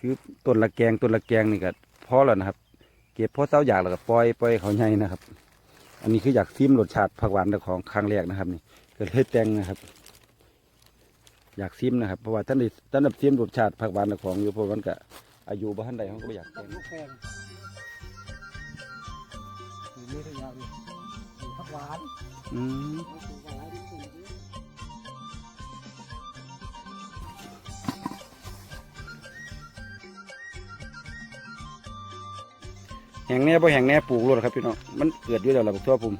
คือต้นละแกงต้นละแกงนี่ก็พอแล้วนะครับ เก็บพอเศร้าอยากแล้วก็ปล่อยปล่อยเขาใหญ่นะครับ อันนี้คืออยากซิมรสชาติผักหวานเจ้าของครั้งแรกนะครับ นี่ก็เลยแต่งนะครับ อยากซิมนะครับเพราะว่าท่านได้ท่านได้ซิมรสชาติผักหวานเจ้าของอยู่เพราะมันก็อายุบ้านใดเขาก็บ่อยากกัแต่บงลูกแฟนนี่นี่ระยะนี่นี่ผักหวานอืม แห้งแน่บ่แห่งแน่ปลูกรดครับพี่น้องมันเกิดอยู่แล้วล่ะบักทั่วผม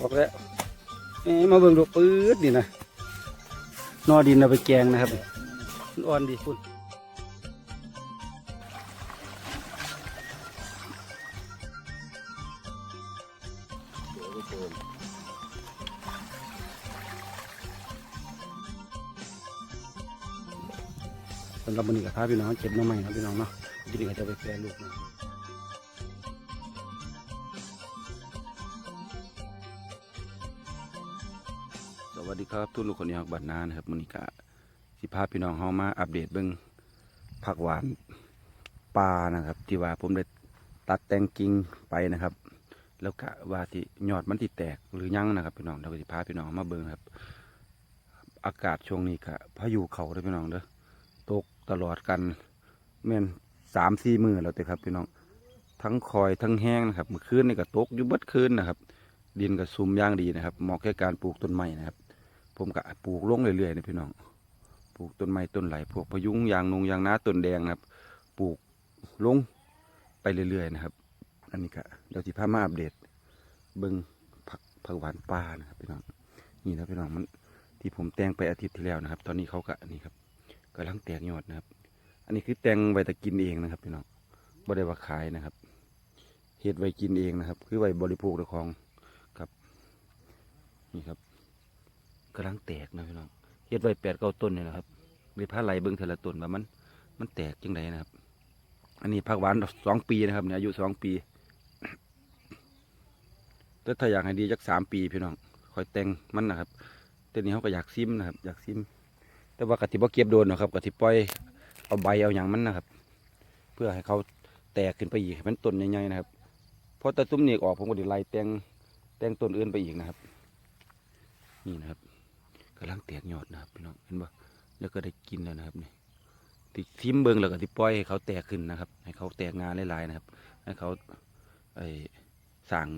บอกแล้วมาเบิ่งดูปื๊ดนี่นะนอดินเอาไปแกงนะครับอ่อนดีคุณ สำหรับวันนี้กับพาพี่น้องเก็บน้องใหม่ครับพี่น้องเนาะทีนี้ก็จะไปแปรรูปนะสวัสดีครับทุกลูกคนนี้ฮักบัตรนานะครับวันนี้ก็สิพาพี่น้องเฮามาอัปเดตเบิ่งผักหวานปลานะครับ ที่ว่าผมได้ตัดแต่งกิ่งไปนะครับ แล้วก็ว่าที่ยอดมันที่แตกหรือยังนะครับพี่น้องเราก็สิพาพี่น้องมาเบิ่งครับ อากาศช่วงนี้ก็พายุเขาด้อพี่น้องเด้อ ตลอดกันแม่นสามสี่มือแล้วแต่ครับพี่น้องทั้งคอยทั้งแห้งนะครับเมื่อคืนนี่ก็ตกอยู่เบิดคืนนะครับ ดินก็ซุ่มย่างดีนะครับเหมาะแก่การปลูกต้นไม้นะครับ ผมก็ปลูกลงเรื่อยๆนะพี่น้องปลูกต้นไม้ต้นไหลพวกพยุงยางนงยางนาต้นแดงนะครับ ปลูกลงไปเรื่อยๆนะครับ อันนี้ก็เดี๋ยวที่พามาอัปเดตเบิ้งผักผักหวานป่านะครับพี่น้องนี่นะพี่น้องมันที่ผมแต่งไปอาทิตย์ที่แล้วนะครับ ตอนนี้เขาก็นี่ครับ กำลังแตกยอดนะครับ อันนี้คือแตงไว้แต่กินเองนะครับพี่น้องบ่ได้ว่าขายนะครับเฮ็ดไว้กินเองนะครับ คือไว้บริโภคเจ้าของครับ นี่ครับกำลังแตกนะพี่น้องเฮ็ดไว้แปดเก้าต้นเนี่ยนะครับเลยพาไหลเบิ่งเทละต้นว่ามัน มันแตกจังไดนะครับ อันนี้ผักหวานสองปีนะครับเนี่ยอายุสองปีแต่ถ้าอยากให้ดีจักสามปีพี่น้องคอยแต่งมันนะครับแต่นี้เขาก็อยากซิมนะครับ อยากซิม แต่ว่ากะทิบ่เก็บโดนหรอกครับกะทิปล่อยเอาใบเอาอย่างมันนะครับ เพื่อให้เขาแตกขึ้นไปอีกให้มันต้นใหญ่ๆนะครับพอตะตุ้มนี่ออกผมก็ไดิไล่แตงแตงต้นอื่นไปอีกนะครับ นี่นะครับกำลังแตกยอดนะครับพี่น้องเห็นบ่แล้วก็ได้กินแล้วนะครับนี่ติทิมเบิงแล้วก็ที่ปล่อยให้เขาแตกขึ้นนะครับ ให้เขาแตกงานหลายๆนะครับ ให้เขาไอ้สั่ง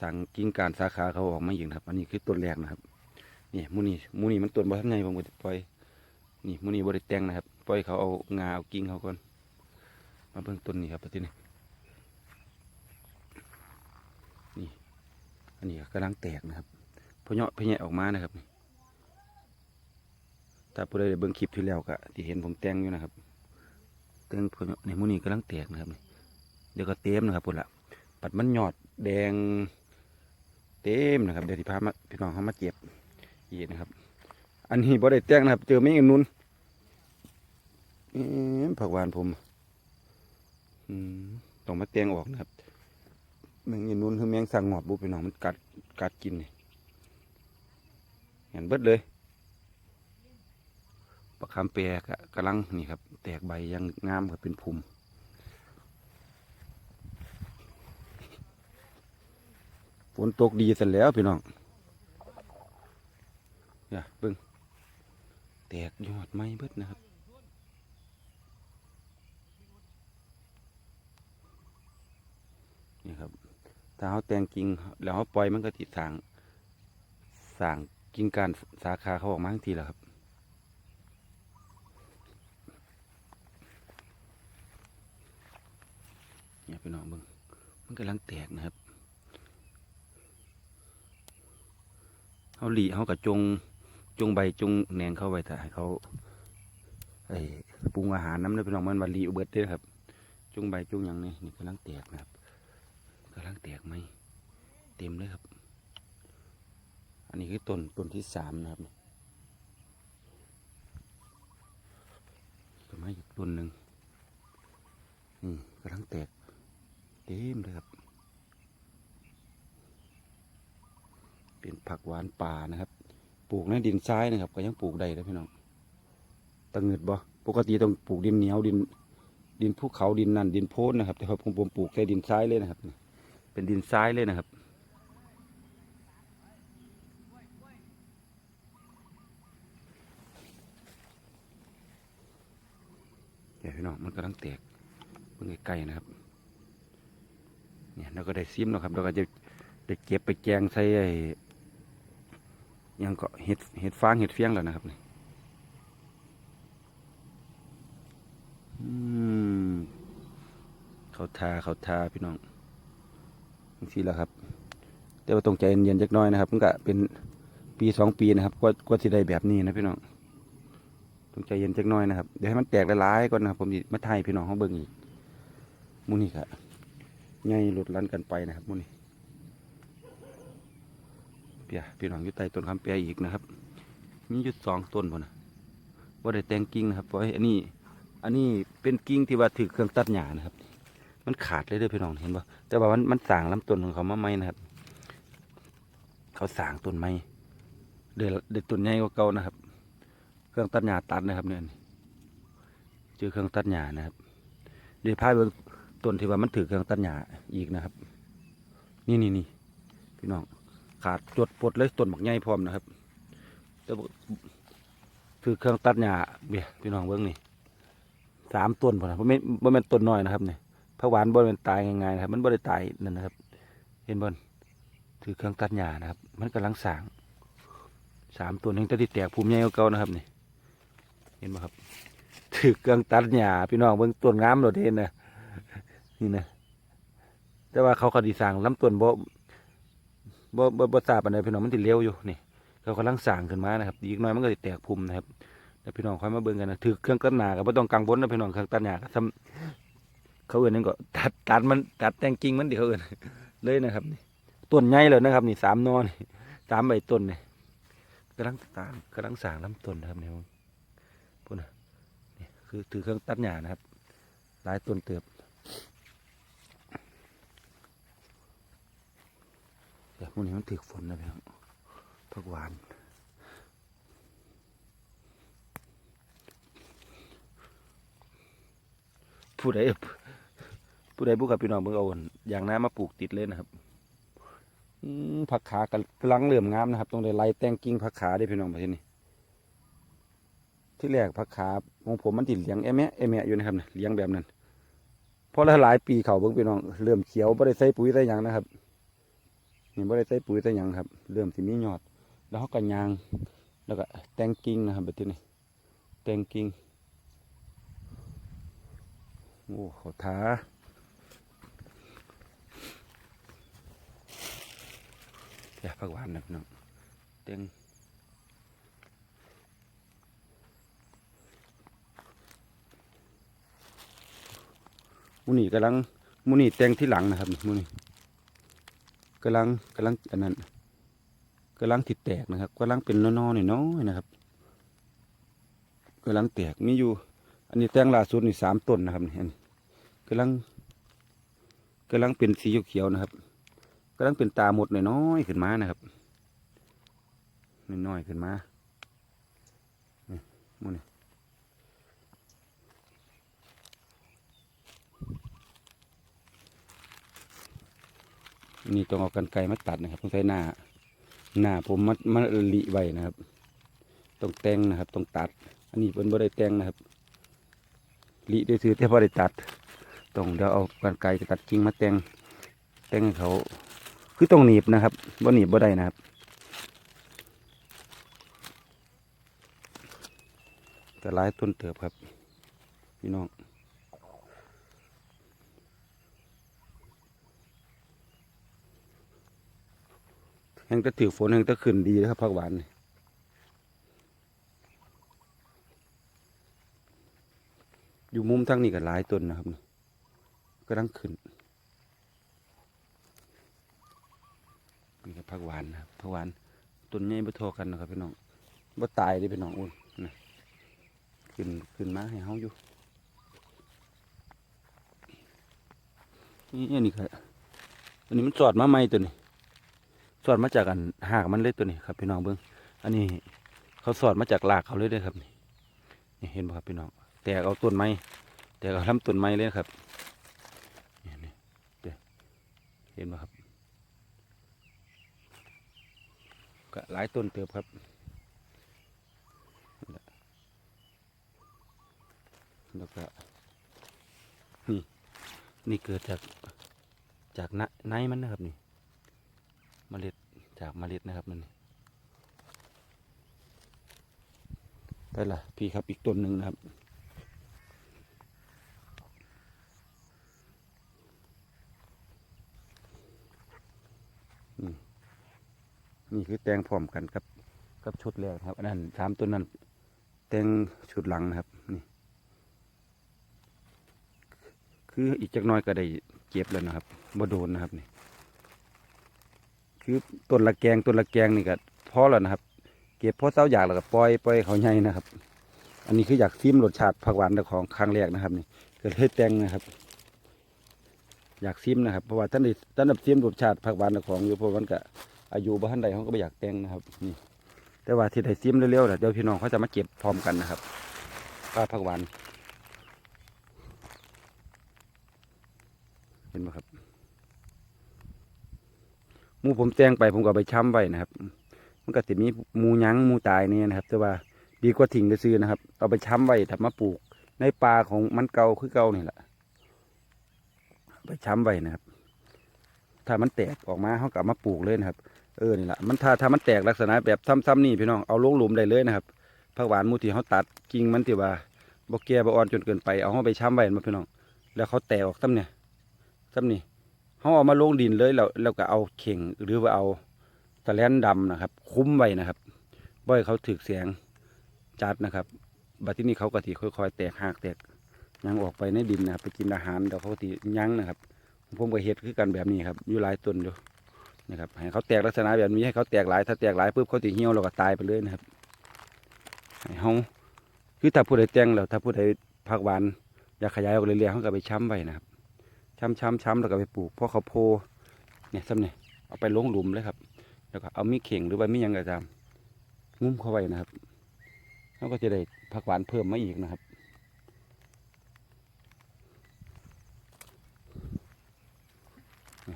สั่งกิ่งการสาขาเขาออกมาอีกนะครับ อันนี้คือต้นแรกนะครับนี่มูนี่มูนี่มันต้นบ่ทันไงผมก็สิปล่อย นี่มูนี่บริแต่งนะครับ ปล่อยเขาเอางาเอากิ่งเขาก่อน มาเบิ่งต้นนี้ครับประเทศนี้นี่ อันนี้กำลังแตกนะครับพอเนาะพะแยะออกมานะครับนี่ถ้าผู้ใดได้เบิ่งคลิปที่แล้วก็ที่เห็นผมแต่งอยู่นะครับแต่งพอเนาะนี่มูนี่กำลังแตกนะครับนี่เดี๋ยวก็เต็มนะครับพุ่นละปัดมันหยอดแดงเต็มนะครับ เดี๋ยวที่พามาพี่น้องเขามาเจ็บอีกนะครับ อันนี้บ่ได้แต่งนะครับ เจอไม่งินนุนผักหวานผมต้องมาแตงออกนะครับแมงงินนุนคือแมงสังงอบบุพี่น้องมันกัดกัดกินนี่เห็นเบิดเลยปลาคำแปรกะกำลังนี่ครับ แตกใบยังงามครับเป็นภูมิฝนตกดีเสร็จแล้วพี่น้องเนี่ยเบิ่ง แตกยอดไม้เบิดนะครับนี่ครับ ถ้าเขาแตงกิ่งแล้วเขาปล่อยมันก็ติดสางสางกิ่งการสาขาเขาออกมาทันทีแล้วครับเนี่ยพี่น้องเบิ่งมันกำลังแตกนะครับเขาหลีเขากับจง จุงใบจุงแหนงเข้าไว้แต่ให้เขาไอ้ปรุงอาหารน้ำเนี่ยพี่น้องมันวันลีอุเบิดเด้อครับ จุงใบจุงอย่างนี้นี่กำลังแตกนะครับกำลังแตกไหมเต็มเลยครับ อันนี้คือต้นต้นที่สามนะครับต้นไม้อีกต้นหนึ่งนี่กำลังแตกเต็มเลยครับ เป็นผักหวานป่านะครับ ปลูกในดินทรายนะครับ ก็ยังปลูกได้เลยพี่น้องตะเงิดบ่ปกติต้องปลูกดินเหนียวดิน ดินภูเขาดินนั่นดินโพนนะครับ แต่ผมผมปลูกใส่ดินทรายเลยนะครับ เป็นดินทรายเลยนะครับเดี๋ยวพี่น้องมันกำลังแตกเพิ่งใกล้ๆนะครับ เนี่ยเราก็ได้ซิมแล้วครับเราก็จะได้เก็บไปแกงใส่ ยังก็เห็ดเห็ดฟางเห็ดเฟียงแล้วนะครับนี่อืมเขาทาเขาทาพี่น้องทังทีแล้วครับ แต่ว่าต้องใจเย็นๆจักน้อยนะครับมันก็เป็นปีสองปีนะครับกว่ากว่าจะได้แบบนี้นะพี่น้องต้องใจเย็นจักน้อยนะครับเดี๋ยวให้มันแตกละลายก่อนนะครับ ผมมาไทยพี่น้องเขาเบิ่งอีกมูนี่ครับใหญ่หลุดลันกันไปนะครับมูนี่ ปียพี่น้องอยู่ใต้ต้นคำเปียอีกนะครับ มีอยู่สองต้นพอนะว่าได้แต่งกิ่งนะครับเพราะอันนี้ อันนี้เป็นกิ่งที่ว่าถือเครื่องตัดหญ้านะครับ มันขาดเลยเด้อพี่น้องเห็นปะแต่ว่ามันมันสางลำต้นของเขามาใหม่นะครับ เขาสางต้นไม้เดือเดือต้นใหญ่กว่าเก่านะครับ เครื่องตัดหญ้าตัดนะครับเนี่ยเจอเครื่องตัดหญ้านะครับ เดี๋ยวพายเบิ่งต้นที่ว่ามันถือเครื่องตัดหญ้าอีกนะครับ นี่นี่นี่พี่น้อง ขาดจดปลดเลยต้นหมักใหญ่พร้อมนะครับแต่ถือเครื่องตัดหญ้าเบี้ยพี่น้องเบิ่งนี่สามต้นพอนะบ่แม่นบ่แม่นต้นน้อยนะครับเนี่ยผักหวานบ่แม่นตายง่ายๆนะครับ มันบ่ได้ตายนั่นนะครับ เห็นบ่นถือเครื่องตัดหญ้านะครับ มันกำลังสางสามต้นยังแต่ที่แตกภูมิใหญ่ก็เก่านะครับนี่เห็นไหมครับถือเครื่องตัดหญ้าพี่น้องเบิ่งต้นงามโดดเด่นนะนี่นะแต่ว่าเขาก็ดีสร้างลำต้นบ่ บ่บ่บ่ทราบอันใดพี่น้องมันติเลี้ยวอยู่นี่เขากำลังสร้างขึ้นมานะครับอีกหน้อยมันก็สิแตกภูมินะครับแล้วพี่น้องค่อยมาเบิ่งกันนะถือเครื่องตัดหญ้าก็บ่ต้องกังวลนะพี่น้องเครื่องตัดหญ้าก็ทำเขาเอื่นนั่นก็ตัดตัดมันตัดแต่งกิ่งมันเดี๋ยวเอื่นเลยนะครับนี่ต้นใหญ่เลยนะครับนี่สามนอนี่สามใบต้นนี่กำลังตางกำลังสร้างลำต้นนะครับเนี่ยพุ่นน่ะนี่คือถือเครื่องตัดหญ้านะครับหลายต้นเติบ ดี๋ยวพวกนี้มันถือฝนนะพี่น้องผักหวานผู้ใดผู้ใดผู้กับพี่น้องเบิ่งเอาอั่นอย่างน้ามาปลูกติดเลยนะครับผักขากำลังเริ่อมงามนะครับต้องได้ไล่แตงกิ่งผักขาได้พี่น้องประเทศนี้ที่แรกผักขาของผมมันติดเลี้ยงแอมแม่แอมแม่อยู่นะครับเลี้ยงแบบนั้นพอละหลายปีเขาเบิ่งพี่น้องเริ่มเขียวไม่ได้ใส่ปุ๋ยใส่ยังนะครับ นี่ไม่ได้ใส่ปุ๋ยใส่หยังครับ เริ่มสิมียอด แล้วเขาก็ยาง แล้วก็แตงกิ่งนะครับแบบนี้แตงกิ่งโอ้เขาท้าอย่าผักหวานนะพี่น้องแตงมูนี่กำลังมูนี่แตงที่หลังนะครับมูนี่ กำลังกำลังอันนั้นกำลังติดแตกนะครับกำลังเป็นน้อยๆน้อยๆนะครับกำลังแตกมีอยู่ อันนี้แตงล่าสุดนี่สามต้นนะครับนี่อันนี้กำลังกำลังเป็นสีเขียวๆนะครับกำลังเป็นตาหมดน้อยๆขึ้นมานะครับน้อยๆขึ้นมานี่หมูนี่นี่ นี่ต้องเอากันไกรมาตัดนะครับต้องใช้หน้า หน้าผมมัดมัดลิไว้นะครับ ต้องแต่งนะครับ ต้องตัด อันนี้เป็นบ่ได้แต่งนะครับลิได้ซื้อแต่บ่ได้ตัด ต้องเดี๋ยวเอากันไกรตัดกิ่งมาแต่งแต่งให้เขา คือต้องหนีบนะครับบ่หนีบบ่ได้นะครับแต่หลายต้นเติบครับ พี่น้อง แห้งจะถือฝนแห้งจะขึ้นดีนะครับผักหวานอยู่มุมทางนี้ก็หลายต้นนะครับนี่กำลังขึ้นนี่ก็ผักหวานนะครับผักหวานต้นใหญ่บ่เทอกันนะครับพี่น้องบ่ตายเลยพี่น้องอุ่นนะขึ้นขึ้นมาให้เฮาอยู่นี่อันนี้ครับอันนี้มันจอดมาใหม่ตัวนี้ สอดมาจากอันหากมันเลยตัวนี้ครับพี่น้องเบิ้งอันนี้เขาสอดมาจากหลากเขาเลยด้อครับนี่เห็นบ่ครับพี่น้อง แตกเอาต้นไม้แตกเอาลำต้นไม้เลยครับเห็นบ่ครับก็หลายต้นเติบครับแล้วก็นี่นี่เกิดจากจากนไนมันนะครับนี่ เมล็ดจากเมล็ดนะครับนั่นนี่ได้ละพี่ครับอีกต้นหนึ่งนะครับ นี่คือแตงพร้อมกันครับกับชุดแรกครับ อันนั้นสามต้นนั้นแตงชุดหลังนะครับนี่คืออีกจักน้อยก็ได้เก็บแล้วนะครับบ่โดนนะครับนี่ คือต้นละแกงต้นละแกงนี่ก็พอแล้วนะครับ เก็บเพราะเศร้าอยากแล้วก็ปล่อยปล่อยเขาใหญ่นะครับ อันนี้คืออยากซิมรสชาติผักหวานของครั้งแรกนะครับนี่ก็เลยแต่งนะครับ อยากซิมนะครับเพราะว่าท่านได้ท่านได้ซิมรสชาติผักหวานของอยู่เพราะมันก็อายุบ้านใดเขาก็ไม่อยากแต่งนะครับนี่แต่ว่าที่ได้ซิมเร็วๆเดี๋ยวพี่น้องเขาจะมาเก็บพร้อมกันนะครับปลาผักหวานเห็นไหมครับ มูผมแต่งไปผมก็ไปช้ำไว้นะครับ มันก็จะมีมูยั้งมูตายเนี่ยนะครับ แต่ว่าดีกว่าทิ้งไปซื้อนะครับ เอาไปช้ำไว้ทำมาปลูก ในป่าของมันเก่าคือเก่านี่แหละไปช้ำไว้นะครับ ถ้ามันแตกออกมาเขากลับมาปลูกเลยนะครับ เออนี่แหละมันถ้าถ้ามันแตกลักษณะแบบซ้ำๆนี่พี่น้องเอาลงหลุมได้เลยนะครับผักหวานมูที่เขาตัดกิ่งมันที่ว่าบกแก่บอ่อนจนเกินไปเอาเขาไปช้ำไว้มาพี่น้อง แล้วเขาแตกออกซ้ำเนี่ยซ้ำนี่ เขาเอามาลงดินเลยแล้วแล้วก็เอาเข่งหรือว่าเอาตะแลนดำนะครับ คุ้มไว้นะครับบ่อยเขาถึกเสียงจัดนะครับบัดที่นี้เขาก็ทีค่อยๆ แตกหักแตกยังออกไปในดินนะครับไปกินอาหารเดี๋ยวเขาทียั้งนะครับผมก็เฮ็ดคือกันแบบนี้ครับอยู่หลายต้นอยู่นะครับให้เขาแตกลักษณะแบบนี้ให้เขาแตกหลายถ้าแตกหลายปุ๊บเขาตีเหี่ยวแล้วก็ตายไปเลยนะครับให้เขาคือถ้าผู้ใดแจ้งแล้วถ้าผู้ใดผักหวานอยากขยายออกเรื่อยๆเขาก็ไปช้ำไว้นะครับ ช้ำช้ำช้ำแล้วก็ไปปลูกเพราะเขาโพเนี่ยซ้ำเนี่ยเอาไปลงหลุมเลยครับ แล้วก็เอามีเข่งหรือว่ามียังก็ตามงุ้มเข้าไว้นะครับแล้วก็จะได้ผักหวานเพิ่มมาอีกนะครับ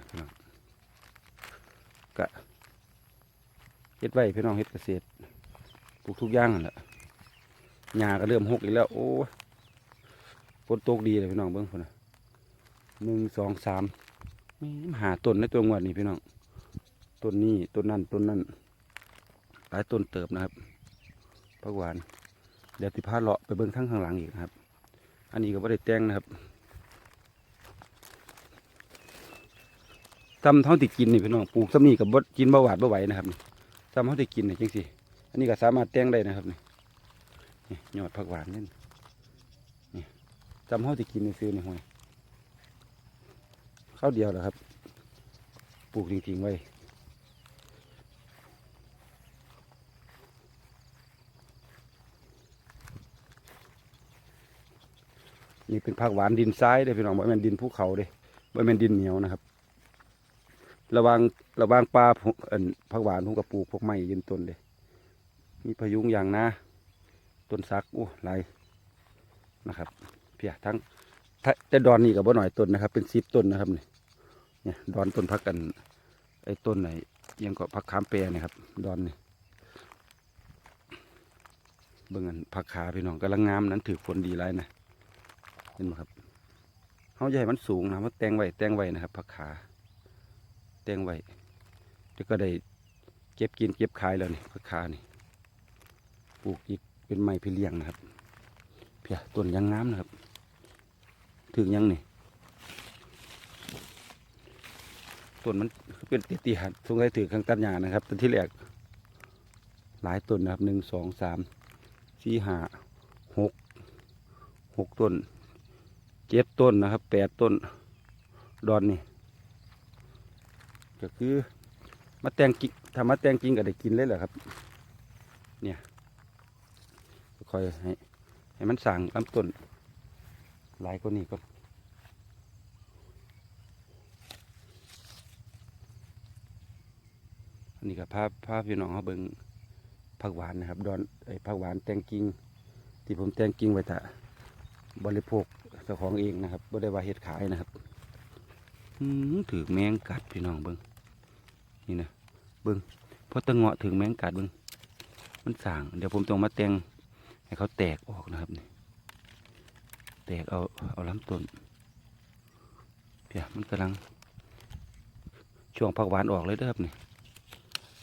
พี่น้องก็เฮ็ดไว้พี่น้องเฮ็ดเกษตรปลูกทุกอย่างนั่นแหละหญ้าก็เริ่มหกอีกแล้ว โอ้ฝนตกดีเลยพี่น้องเบิ้งคนนะ หนึ่งสองสามมีหาต้นในตัวงวดนี่พี่น้องต้นนี้ต้นนั่นต้นนั่นหลายต้นเติบนะครับผักหวานเดี๋ยวติพาเลาะไปเบิ้งทั้งข้างหลังอีกครับ อันนี้ก็ไม่ได้แต่งนะครับทำเท่าที่กินนี่พี่น้องปลูกซ้ำนี่กับบดกินบะหวาดบะไหวนะครับนี่ทำเท่าที่กินนี่จังสิอันนี้ก็สามารถแต่งได้นะครับนี่นี่ยอดผักหวานนี่นี่จำเท่าที่กินในซื้อในห้วย ข้าวเดียวเหรอครับ ปลูกทิ้งๆไว้นี่เป็นผักหวานดินทรายเด้พี่น้องบ่แม่นดินภูเขาเด้บ่แม่นดินเหนียวนะครับ ระวังระวังปลาเอ่นผักหวานผมกับปลูกพวกไม้ยืนต้นเด้มีพยุงอย่างนะต้นสักโอ้หลายนะครับ เพียทั้ง แต่ดอนนี่กับบ่หน่อยต้นนะครับ เป็นสิบต้นนะครับนี่เนี่ยดอนต้นพักกัน ไอ้ต้นไหนยังก็พักขามเปรนะครับ ดอนนี่เบิ่งอันผักขาพี่น้องกำลังงามนั้นถือฝนดีไรนะเห็นไหมครับเขาให้มันสูงนะมันแตงไว้แตงไว้นะครับผักขา แตงไว้เดี๋ยวก็ได้เก็บกินเก็บขายแล้วนี่ผักขานี่ปลูกอีกเป็นไม้พี่เลี้ยงนะครับเพียต้นยังงามนะครับ ถึงยังนี่ต้นมันเป็นตีตีหัดสงสัยถือข้างตัดหญ้านะครับต้นที่แรกหลายต้นนะครับหนึ่งสองสามสี่ห้าหกหกต้นเจ็ดต้นนะครับแปดต้นดอนนี่ก็คือมาแตงกิ่งถ้ามาแตงกิ่งก็ได้กินเลยแหละครับ เนี่ยคอยให้ให้มันสั่งลำต้น หลายกว่านี้ก่อนอันนี้ก็ภาพภาพพี่น้องเขาเบิ่งผักหวานนะครับ ดอนไอ้ผักหวานแตงกิ่งที่ผมแตงกิ่งไว้แต่บริโภคเจ้าของเองนะครับบ่ได้ว่าเฮ็ดขายนะครับถือแมงกัดพี่น้องเบิ้งนี่นะเบิ้งเพราะตะเงาะถึงแมงกัดเบิ้งมันสร้างเดี๋ยวผมต้องมาแตงให้เขาแตกออกนะครับนี่ แตกเอาเอาลำต้นเพียมันกำลัง ช่วงผักหวานออกเลยเด้อครับนี่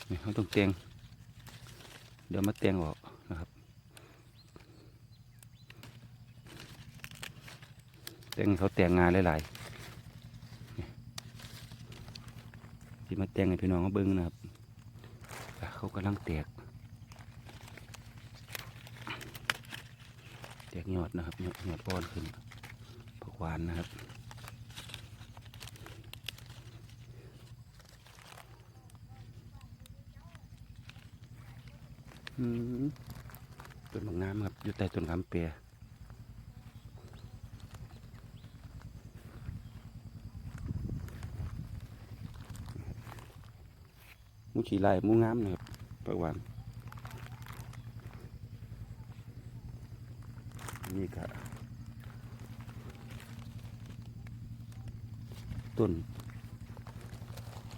นี่เขาต้องแต่งเดี๋ยวมาแต่งออกนะครับแต่งเขาแต่งงานหลายๆที่มาแต่งให้พี่น้องเขาเบิ้งนะครับ เขากำลังแตก แตกยอดนะครับยอดยอดอ่อนขึ้นผักหวานนะครับต้นบางน้ำครับอยู่ใต้ต้นคำเปียมูฉีลายมูงามนะครับปะหวานอั นี่ก็ต้น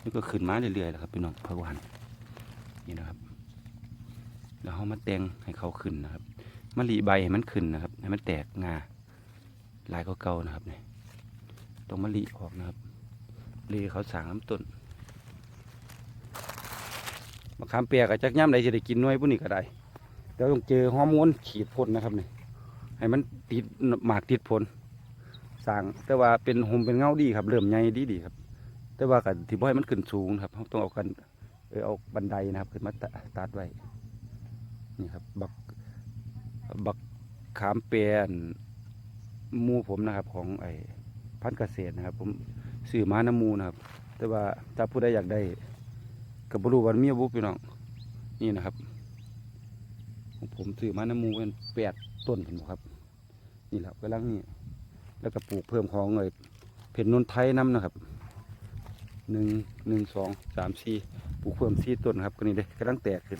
นี่ก็ขึ้นมาเรื่อยๆแล้วครับพี่น้องผักหวานนี่นะครับ แล้วเขามาแต่งให้เขาขึ้นนะครับมะลิใบให้มันขึ้นนะครับให้มันแตกงาลายเก่าๆนะครับเนี่ยต้องมะลิออกนะครับลีเขาสางน้ำต้นมะขามเปียกกับจักย่ำใดจะได้กินน้อยผู้นี้ก็ได้เดี๋ยวต้องเจอฮอร์โมนฉีดพ่นนะครับเนี่ย ให้มันติดหมากติดผลสร้างแต่ว่าเป็นหมเป็นเงาดีครับ เริ่มใหญ่ดีดีครับ แต่ว่ากับที่บ่ให้มันขึ้นสูงครับเราต้องเอากันเออเอาบันไดนะครับขึ้นมาตัดไว้นี่ครับ บักบักขามเปียนมูผมนะครับ ของไอ้พันเกษตรนะครับ ผมซื้อมาน้ำมูนะครับ แต่ว่าถ้าผู้ใดอยากได้กับบรูวันมีบุพี่น้องนี่นะครับ ผมซื้อมาน้ำมูเป็นแปด ต้นเห็นไหมครับ นี่แหละกำลังนี่แล้วก็ปลูกเพิ่มของเลยเพชรนนไทยน้ำนะครับหนึ่งหนึ่งสองสามสี่ปลูกเพิ่มสี่ต้นครับก็นี่เลยกำลังแตกขึ้น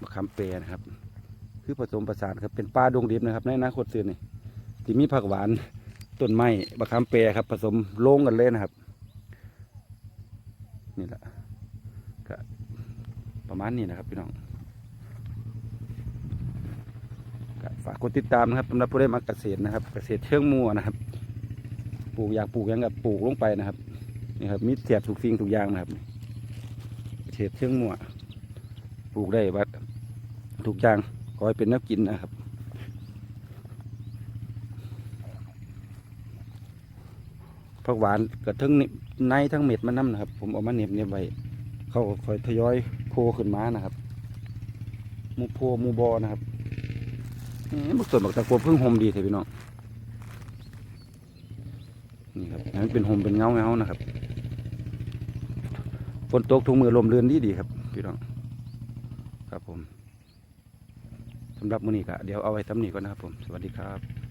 มะขามเปรนะครับ คือผสมประสานครับเป็นปลาดงดิบนะครับในอนาคตซื้อนี่ที่มีผักหวานต้นไม้มะขามเปรครับ ผสมโลงกันเลยนะครับ นี่แหละก็ประมาณนี้นะครับพี่น้อง กดติดตามนะครับสำหรับผู้ได้มาเกษตรนะครับ เกษตรเชิงมัวนะครับ ปลูกอยากปลูกยังกับปลูกลงไปนะครับนี่ครับมีเสียบถูกสิ่งถูกยางนะครับ เกษตรเชิงมัวปลูกได้วัดทุกยางขอให้เป็นน้ำกินนะครับผักหวานกับทั้งในทั้งเม็ดมันน้ำนะครับ ผมเอามาเหน็บเน็บไว้เขาคอยทยอยโพขึ้นมานะครับ มูโพมูบอนะครับ นี่บักส่วนบักตะโกนเพิ่งหอมดีเถอะพี่น้องนี่ครับอันนั้นเป็นหอมเป็นเงาเงานะครับฝนตกทุ่งมือลมเรือนดีดีครับพี่น้องครับผมสำหรับมื้อนี้ก็เดี๋ยวเอาไว้ทำนีก่อนนะครับผมสวัสดีครับ